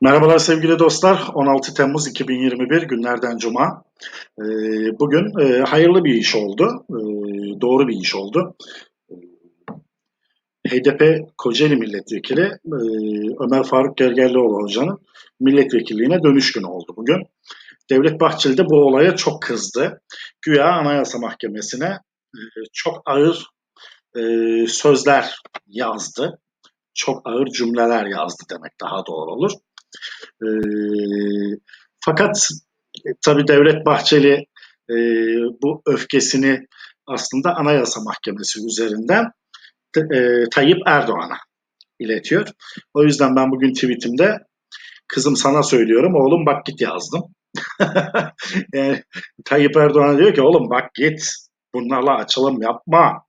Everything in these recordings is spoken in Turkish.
Merhabalar sevgili dostlar. 16 Temmuz 2021 günlerden Cuma. Ee, bugün e, hayırlı bir iş oldu. Ee, doğru bir iş oldu. Ee, HDP Kocaeli Milletvekili e, Ömer Faruk Gergerlioğlu Hoca'nın milletvekilliğine dönüş günü oldu bugün. Devlet Bahçeli de bu olaya çok kızdı. Güya Anayasa Mahkemesi'ne e, çok ağır sözler yazdı. Çok ağır cümleler yazdı demek daha doğru olur. E, fakat e, tabi Devlet Bahçeli e, bu öfkesini aslında Anayasa Mahkemesi üzerinden e, Tayyip Erdoğan'a iletiyor. O yüzden ben bugün tweetimde kızım sana söylüyorum oğlum bak git yazdım. yani, Tayyip Erdoğan diyor ki oğlum bak git bunlarla açılım yapma.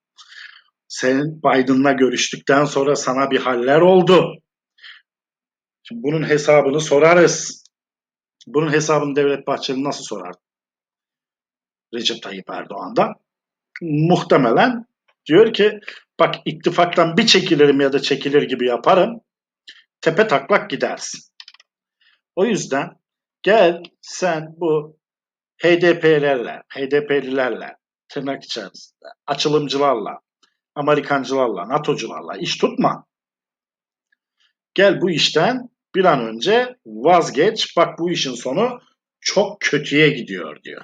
Sen Biden'la görüştükten sonra sana bir haller oldu. Şimdi bunun hesabını sorarız. Bunun hesabını Devlet Bahçeli nasıl sorar? Recep Tayyip Erdoğan'da. Muhtemelen diyor ki bak ittifaktan bir çekilirim ya da çekilir gibi yaparım. Tepe taklak gidersin. O yüzden gel sen bu HDP'lerle, HDP'lilerle, tırnak içerisinde, açılımcılarla, Amerikancılarla, NATO'cularla iş tutma. Gel bu işten bir an önce vazgeç. Bak bu işin sonu çok kötüye gidiyor diyor.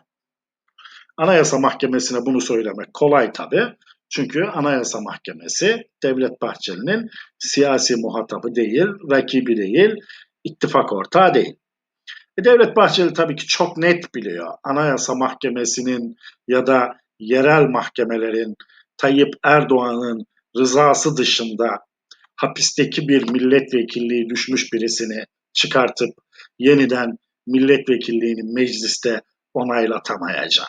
Anayasa Mahkemesi'ne bunu söylemek kolay tabi. Çünkü Anayasa Mahkemesi Devlet Bahçeli'nin siyasi muhatabı değil, rakibi değil, ittifak ortağı değil. E Devlet Bahçeli tabii ki çok net biliyor. Anayasa Mahkemesi'nin ya da yerel mahkemelerin Tayyip Erdoğan'ın rızası dışında hapisteki bir milletvekilliği düşmüş birisini çıkartıp yeniden milletvekilliğini mecliste onaylatamayacak.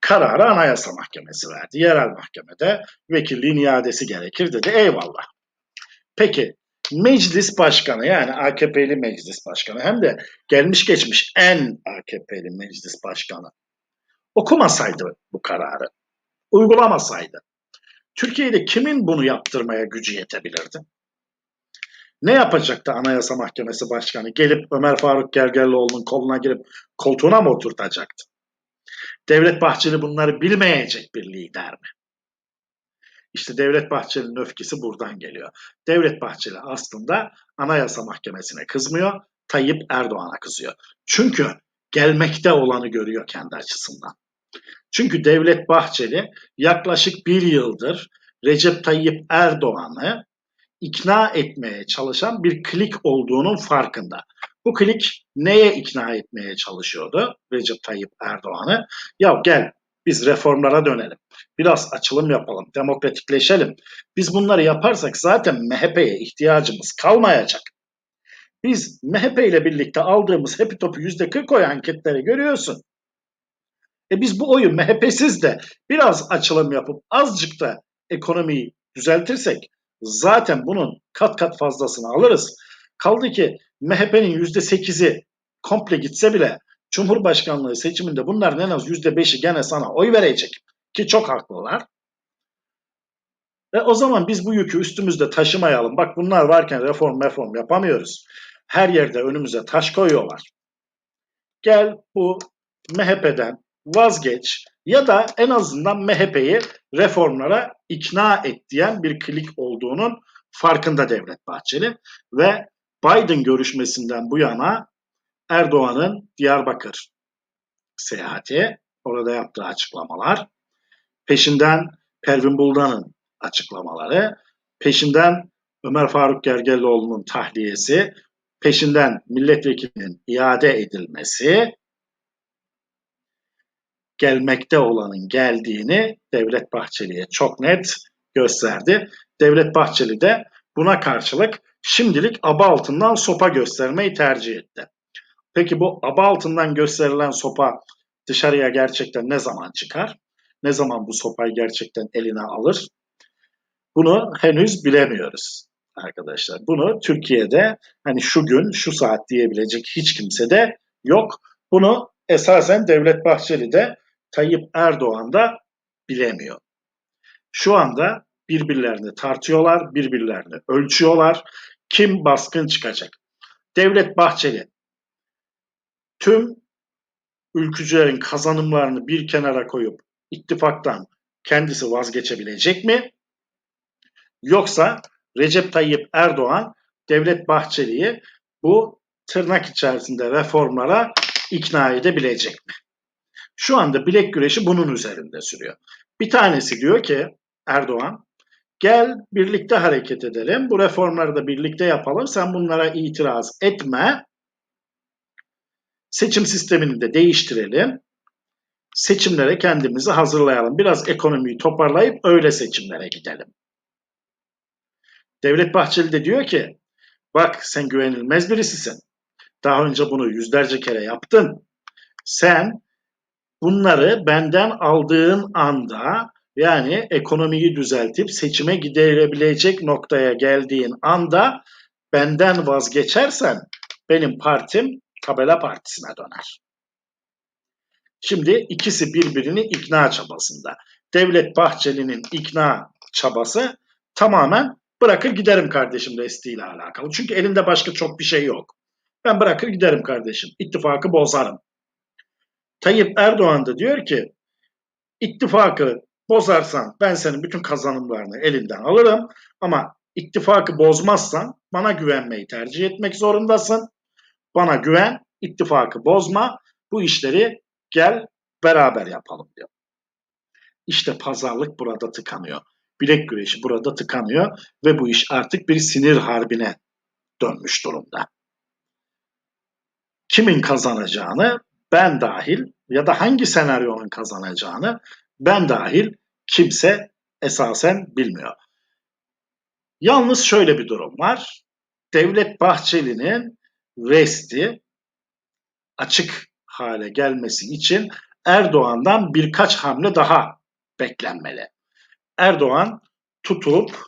Kararı Anayasa Mahkemesi verdi. Yerel mahkemede vekilliğin iadesi gerekir dedi. Eyvallah. Peki meclis başkanı yani AKP'li meclis başkanı hem de gelmiş geçmiş en AKP'li meclis başkanı okumasaydı bu kararı, uygulamasaydı Türkiye'de kimin bunu yaptırmaya gücü yetebilirdi? Ne yapacaktı Anayasa Mahkemesi Başkanı? Gelip Ömer Faruk Gergerlioğlu'nun koluna girip koltuğuna mı oturtacaktı? Devlet Bahçeli bunları bilmeyecek bir lider mi? İşte Devlet Bahçeli'nin öfkesi buradan geliyor. Devlet Bahçeli aslında Anayasa Mahkemesi'ne kızmıyor, Tayyip Erdoğan'a kızıyor. Çünkü gelmekte olanı görüyor kendi açısından. Çünkü Devlet Bahçeli yaklaşık bir yıldır Recep Tayyip Erdoğan'ı ikna etmeye çalışan bir klik olduğunun farkında. Bu klik neye ikna etmeye çalışıyordu Recep Tayyip Erdoğan'ı? Ya gel biz reformlara dönelim. Biraz açılım yapalım, demokratikleşelim. Biz bunları yaparsak zaten MHP'ye ihtiyacımız kalmayacak. Biz MHP ile birlikte aldığımız Happy Top'u %40 oy anketleri görüyorsun. E biz bu oyu MHP'siz de biraz açılım yapıp azıcık da ekonomiyi düzeltirsek zaten bunun kat kat fazlasını alırız. Kaldı ki MHP'nin %8'i komple gitse bile Cumhurbaşkanlığı seçiminde bunların en az %5'i gene sana oy verecek ki çok haklılar. Ve o zaman biz bu yükü üstümüzde taşımayalım. Bak bunlar varken reform reform yapamıyoruz. Her yerde önümüze taş koyuyorlar. Gel bu MHP'den vazgeç ya da en azından MHP'yi reformlara ikna et diyen bir klik olduğunun farkında Devlet Bahçeli ve Biden görüşmesinden bu yana Erdoğan'ın Diyarbakır seyahati, orada yaptığı açıklamalar, peşinden Pervin Buldan'ın açıklamaları, peşinden Ömer Faruk Gergerlioğlu'nun tahliyesi, peşinden milletvekilinin iade edilmesi, gelmekte olanın geldiğini Devlet Bahçeli'ye çok net gösterdi. Devlet Bahçeli de buna karşılık şimdilik aba altından sopa göstermeyi tercih etti. Peki bu aba altından gösterilen sopa dışarıya gerçekten ne zaman çıkar? Ne zaman bu sopayı gerçekten eline alır? Bunu henüz bilemiyoruz arkadaşlar. Bunu Türkiye'de hani şu gün, şu saat diyebilecek hiç kimse de yok. Bunu esasen Devlet Bahçeli de Tayyip Erdoğan da bilemiyor. Şu anda birbirlerini tartıyorlar, birbirlerini ölçüyorlar. Kim baskın çıkacak? Devlet Bahçeli tüm ülkücülerin kazanımlarını bir kenara koyup ittifaktan kendisi vazgeçebilecek mi? Yoksa Recep Tayyip Erdoğan Devlet Bahçeli'yi bu tırnak içerisinde reformlara ikna edebilecek mi? Şu anda bilek güreşi bunun üzerinde sürüyor. Bir tanesi diyor ki Erdoğan gel birlikte hareket edelim. Bu reformları da birlikte yapalım. Sen bunlara itiraz etme. Seçim sistemini de değiştirelim. Seçimlere kendimizi hazırlayalım. Biraz ekonomiyi toparlayıp öyle seçimlere gidelim. Devlet Bahçeli de diyor ki bak sen güvenilmez birisisin. Daha önce bunu yüzlerce kere yaptın. Sen bunları benden aldığın anda yani ekonomiyi düzeltip seçime gidebilecek noktaya geldiğin anda benden vazgeçersen benim partim tabela partisine döner. Şimdi ikisi birbirini ikna çabasında. Devlet Bahçeli'nin ikna çabası tamamen bırakır giderim kardeşim restiyle alakalı. Çünkü elinde başka çok bir şey yok. Ben bırakır giderim kardeşim. İttifakı bozarım. Tayyip Erdoğan da diyor ki ittifakı bozarsan ben senin bütün kazanımlarını elinden alırım ama ittifakı bozmazsan bana güvenmeyi tercih etmek zorundasın. Bana güven, ittifakı bozma, bu işleri gel beraber yapalım diyor. İşte pazarlık burada tıkanıyor. Bilek güreşi burada tıkanıyor ve bu iş artık bir sinir harbine dönmüş durumda. Kimin kazanacağını ben dahil ya da hangi senaryonun kazanacağını ben dahil kimse esasen bilmiyor. Yalnız şöyle bir durum var. Devlet Bahçeli'nin resti açık hale gelmesi için Erdoğan'dan birkaç hamle daha beklenmeli. Erdoğan tutup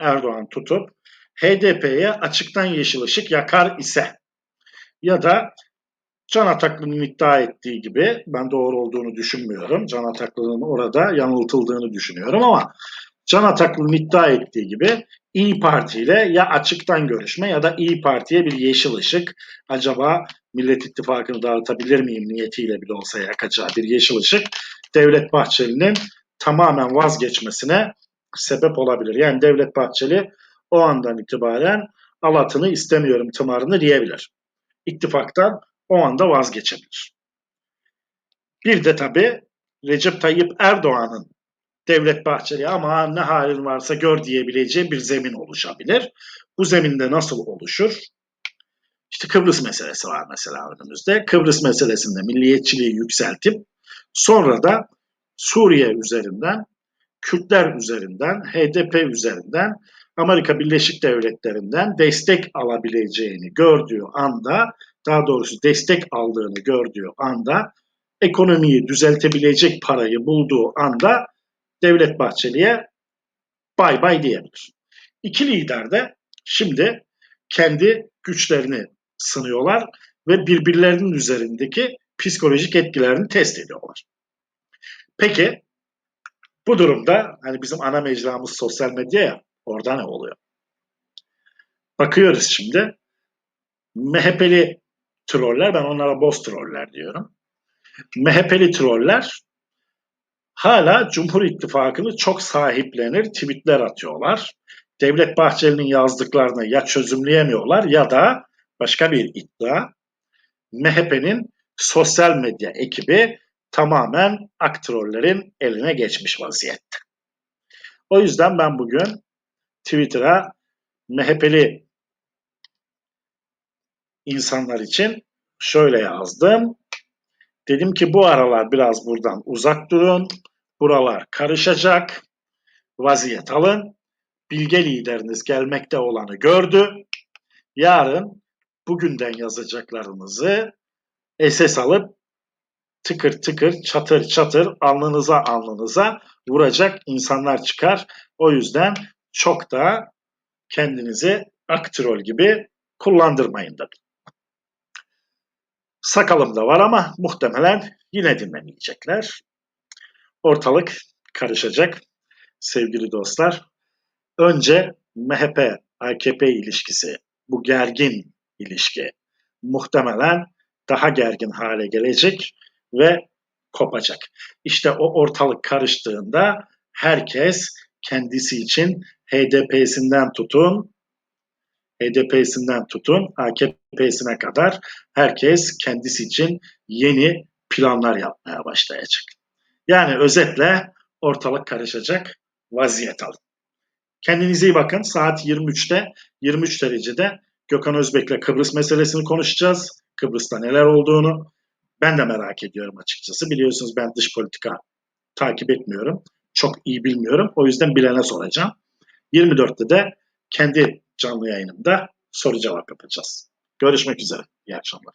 Erdoğan tutup HDP'ye açıktan yeşil ışık yakar ise ya da Can Ataklı'nın iddia ettiği gibi ben doğru olduğunu düşünmüyorum. Can Ataklı'nın orada yanıltıldığını düşünüyorum ama Can Ataklı'nın iddia ettiği gibi İyi Parti ile ya açıktan görüşme ya da İyi Parti'ye bir yeşil ışık acaba Millet İttifakı'nı dağıtabilir miyim niyetiyle bile olsa yakacağı bir yeşil ışık Devlet Bahçeli'nin tamamen vazgeçmesine sebep olabilir. Yani Devlet Bahçeli o andan itibaren alatını istemiyorum tımarını diyebilir. İttifaktan o anda vazgeçebilir. Bir de tabii Recep Tayyip Erdoğan'ın Devlet Bahçeli ama ne halin varsa gör diyebileceği bir zemin oluşabilir. Bu zeminde nasıl oluşur? İşte Kıbrıs meselesi var mesela önümüzde. Kıbrıs meselesinde milliyetçiliği yükseltip sonra da Suriye üzerinden, Kürtler üzerinden, HDP üzerinden Amerika Birleşik Devletleri'nden destek alabileceğini gördüğü anda daha doğrusu destek aldığını gördüğü anda ekonomiyi düzeltebilecek parayı bulduğu anda Devlet Bahçeli'ye bay bay diyebilir. İki lider de şimdi kendi güçlerini sınıyorlar ve birbirlerinin üzerindeki psikolojik etkilerini test ediyorlar. Peki bu durumda hani bizim ana mecramız sosyal medya ya orada ne oluyor? Bakıyoruz şimdi. MHP'li troller, ben onlara boz troller diyorum. MHP'li troller hala Cumhur İttifakı'nı çok sahiplenir tweetler atıyorlar. Devlet Bahçeli'nin yazdıklarını ya çözümleyemiyorlar ya da başka bir iddia MHP'nin sosyal medya ekibi tamamen aktrollerin eline geçmiş vaziyette. O yüzden ben bugün Twitter'a MHP'li insanlar için şöyle yazdım. Dedim ki bu aralar biraz buradan uzak durun. Buralar karışacak. Vaziyet alın. Bilge lideriniz gelmekte olanı gördü. Yarın bugünden yazacaklarınızı SS alıp tıkır tıkır çatır çatır alnınıza alnınıza vuracak insanlar çıkar. O yüzden çok da kendinizi aktrol gibi kullandırmayın dedim. Sakalım da var ama muhtemelen yine dinlemeyecekler. Ortalık karışacak sevgili dostlar. Önce MHP AKP ilişkisi bu gergin ilişki muhtemelen daha gergin hale gelecek ve kopacak. İşte o ortalık karıştığında herkes kendisi için HDP'sinden tutun HDP'sinden tutun AKP'sine kadar herkes kendisi için yeni planlar yapmaya başlayacak. Yani özetle ortalık karışacak vaziyet alın. Kendinize iyi bakın. Saat 23'te 23 derecede Gökhan Özbek'le Kıbrıs meselesini konuşacağız. Kıbrıs'ta neler olduğunu ben de merak ediyorum açıkçası. Biliyorsunuz ben dış politika takip etmiyorum. Çok iyi bilmiyorum. O yüzden bilene soracağım. 24'te de kendi canlı yayınımda soru cevap yapacağız. Görüşmek üzere. İyi akşamlar.